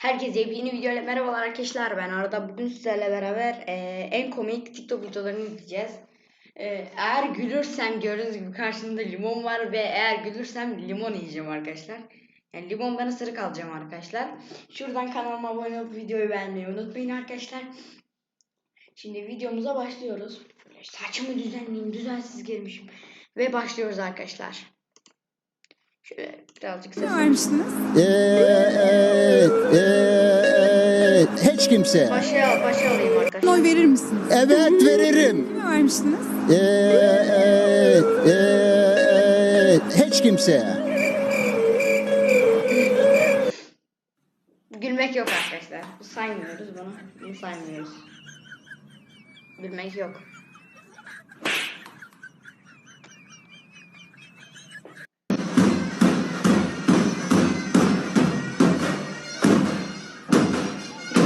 Herkese yepyeni videoyla merhabalar arkadaşlar. Ben Arada bugün sizlerle beraber eee, en komik TikTok videolarını izleyeceğiz. Eee, eğer gülürsem gördüğünüz gibi karşımda limon var ve eğer gülürsem limon yiyeceğim arkadaşlar. Yani limon ben ısırık alacağım arkadaşlar. Şuradan kanalıma abone olup videoyu beğenmeyi unutmayın arkadaşlar. Şimdi videomuza başlıyoruz. Saçımı düzenleyeyim, düzensiz girmişim. Ve başlıyoruz arkadaşlar. Şöyle birazcık Ne sesimi vermiştiniz? Evet, evet, hiç kimse. başa, başa alayım arkadaşlar. Oy verir misiniz? Evet veririm. Kime vermiştiniz? Evet, evet, hiç kimse. Gülmek yok arkadaşlar. Bu saymıyoruz bunu. Bunu saymıyoruz. Gülmek yok.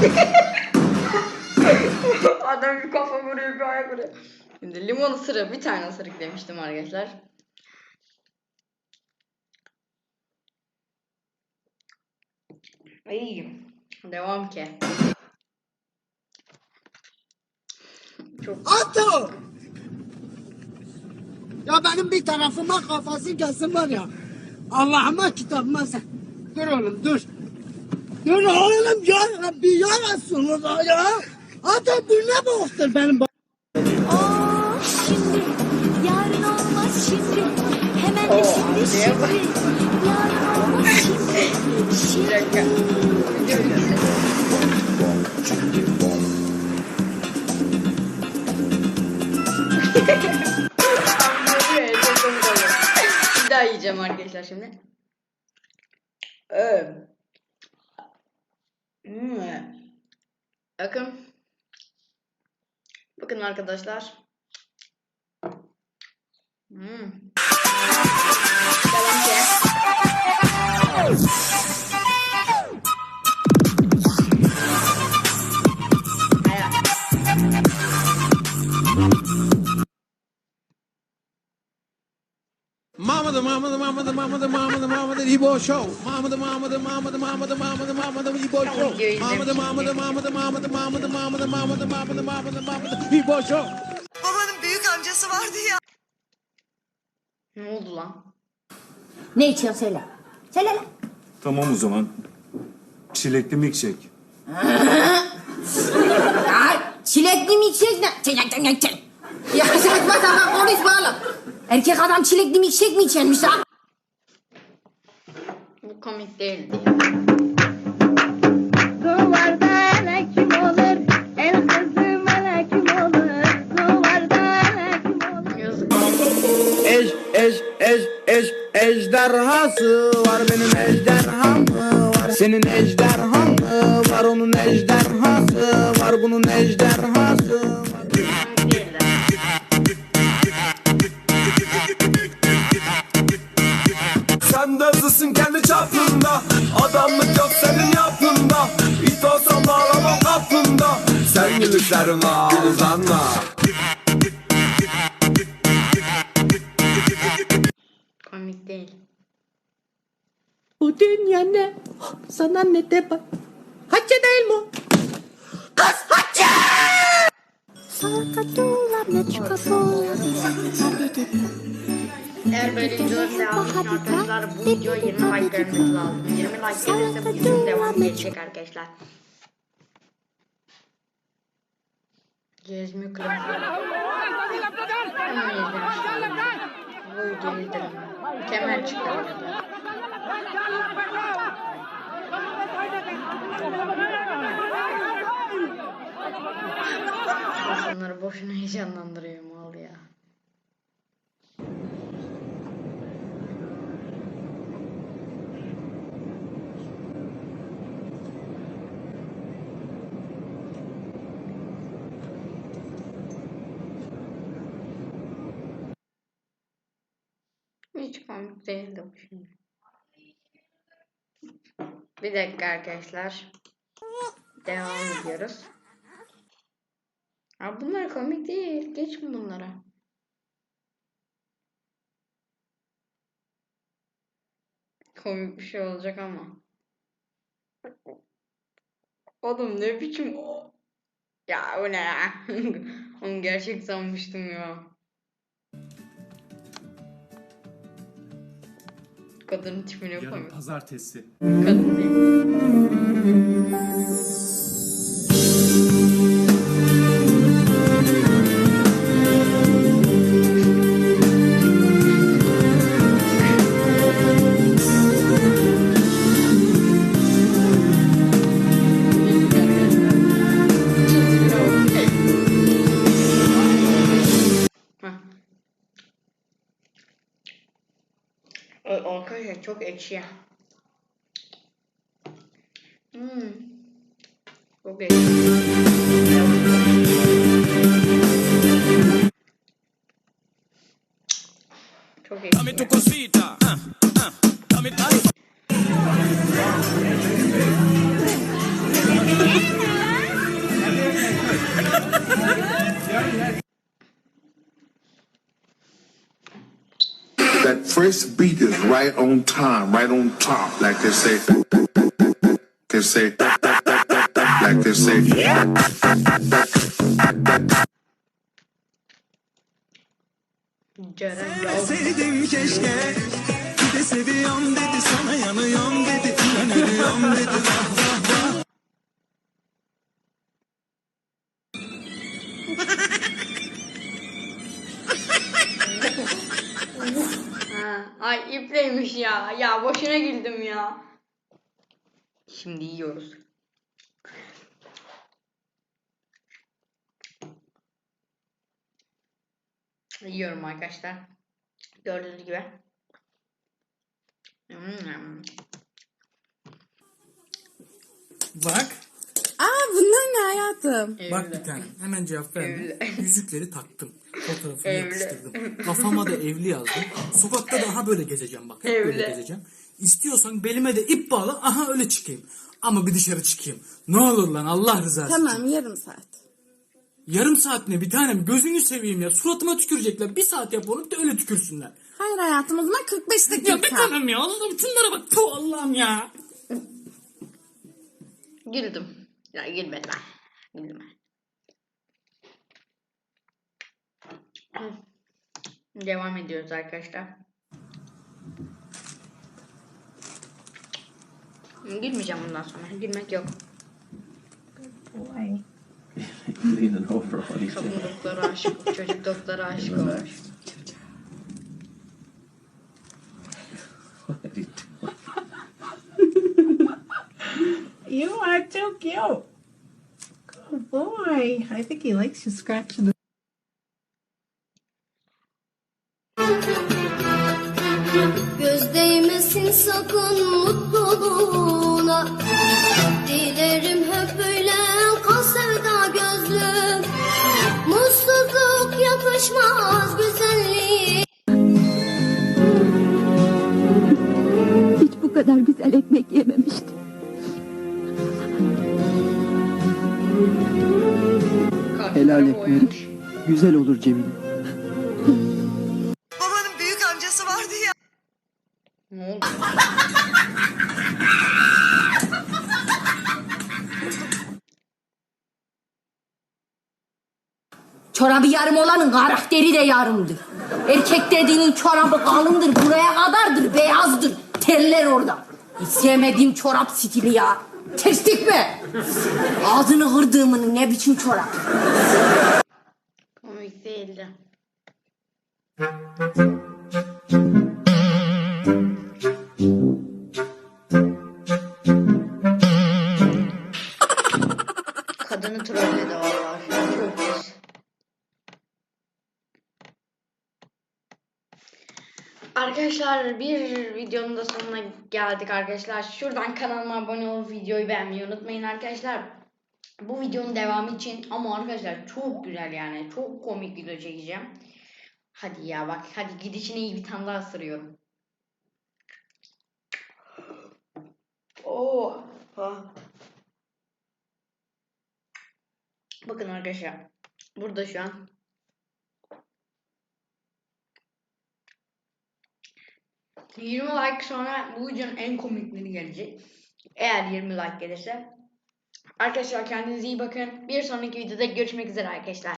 Adam bir kafa vuruyor bir ayak vuruyor. Şimdi limon ısırığı bir tane ısırık demiştim arkadaşlar. İyi. Devam ki. Çok Ato! Ya benim bir tarafıma kafası gelsin var ya. Allah'ıma kitabıma sen. Dur oğlum dur. Dur oğlum ya Rabbi ya Resulullah ya. Ato bu ne boktur benim ba- Oh şimdi yarın olmaz şimdi hemen de şimdi diye bak. şimdi yarın olmaz şimdi şimdi. Bir daha yiyeceğim arkadaşlar şimdi. Ee. Bakın. Bakın arkadaşlar. Hmm. Mama the mama the mama the mama the mama the Ebo show. Mama the mama the mama the mama the mama the mama the Ebo show. Mama the mama the mama the mama the mama the mama the mama the mama the mama the mama the Ebo show. Babanın büyük amcası vardı ya. Ne oldu lan? Ne içiyorsun söyle. Söyle lan. Tamam o zaman. Çilekli milkshake. Ya çilekli mi içecek ne? Çilek çilek çilek. Ya saçma sapan konuşma oğlum. Erkek adam çilekli mi içecek mi içermiş ha? Bu komik değildi. Duvarda kim olur? El kızı melekim olur. Duvarda kim olur? Yazık. Ej ej ej ejderhası var benim ejderham var. Senin ejderhan mı var onun ejderhası var bunun ejderhası Gülüşlerime uzanma Komik değil. Bu dünya ne? Sana ne de bak. Hacı değil mi? Salakatula meçkatola Eğer böyle videolar devam için arkadaşlar bu videoya 20 like gelmesi lazım. 20 like gelirse bu videonun devamı gelecek arkadaşlar. Gezme kılavuzu. Boyu deldirme. Kemer çıkarmadı. İnsanları boşuna heyecanlandırıyor. Hiç komik değildi bu şimdi. Bir dakika arkadaşlar. Devam ediyoruz. Abi bunlar komik değil. Geçin bunlara. Komik bir şey olacak ama. Oğlum ne biçim o? Ya o ne ya? Onu gerçek sanmıştım ya. Kadının tipine Yarın koymuş. pazartesi. Kadın değil. Ay, Arkadaşlar çok ekşi. Hmm. Çok ekşi. Çok ekşi. First beat is right on time, right on top, like they say. They say, like they say. Seviyorum dedi sana yanıyorum dedi ölüyorum dedi Ha, ay ipleymiş ya. Ya boşuna güldüm ya. Şimdi yiyoruz. Yiyorum arkadaşlar. Gördüğünüz gibi. Hmm. Bak. Aa bunlar ne hayatım? Bak Evli. bir tane. Hemen cevap verme. Evli. Yüzükleri taktım. Fotoğrafını Evli. yapıştırdım. Kafama da evli yazdım. Sokakta daha böyle gezeceğim bak. Hep böyle gezeceğim. İstiyorsan belime de ip bağla. Aha öyle çıkayım. Ama bir dışarı çıkayım. Ne olur lan Allah rızası için. Tamam yarım saat. Yarım saat ne bir tanem gözünü seveyim ya. Suratıma tükürecekler. Bir saat yap onu de öyle tükürsünler. Hayır hayatım o zaman 45 dakika. Ya bir tanem ya. Allah'ım şunlara bak. Tuh Allah'ım ya. Güldüm. Ya gülmedim ben. Güldüm ben. Devam ediyoruz arkadaşlar. Gülmeyeceğim bundan sonra. Gülmek yok. Leaning over on each Kadın other. doktora aşık, çocuk doktora aşık olmuş. What are you doing? You are too cute. Good boy. I think he likes you scratching sakın mutluluğuna Dilerim hep böyle kal sevda gözlüm Mutsuzluk yakışmaz güzelliğe Hiç bu kadar güzel ekmek yememiştim. Helal ekmek. Güzel olur Cemile. Babanın büyük amcası vardı ya. Ne oldu? Çorabı yarım olanın karakteri de yarımdır. Erkek dediğinin çorabı kalındır, buraya kadardır, beyazdır. Teller orada. Sevmediğim çorap stili ya. Terslik mi? Ağzını kırdığımın ne biçim çorap? Komik değildi. Arkadaşlar bir videonun da sonuna geldik arkadaşlar. Şuradan kanalıma abone olup videoyu beğenmeyi unutmayın arkadaşlar. Bu videonun devamı için ama arkadaşlar çok güzel yani. Çok komik video çekeceğim. Hadi ya bak hadi gidişine iyi bir tane daha ısırıyorum. Oo. Ah. Bakın arkadaşlar. Burada şu an. ...20 like sonra bu videonun en komikleri gelecek. Eğer 20 like gelirse Arkadaşlar kendinize iyi bakın. Bir sonraki videoda görüşmek üzere arkadaşlar.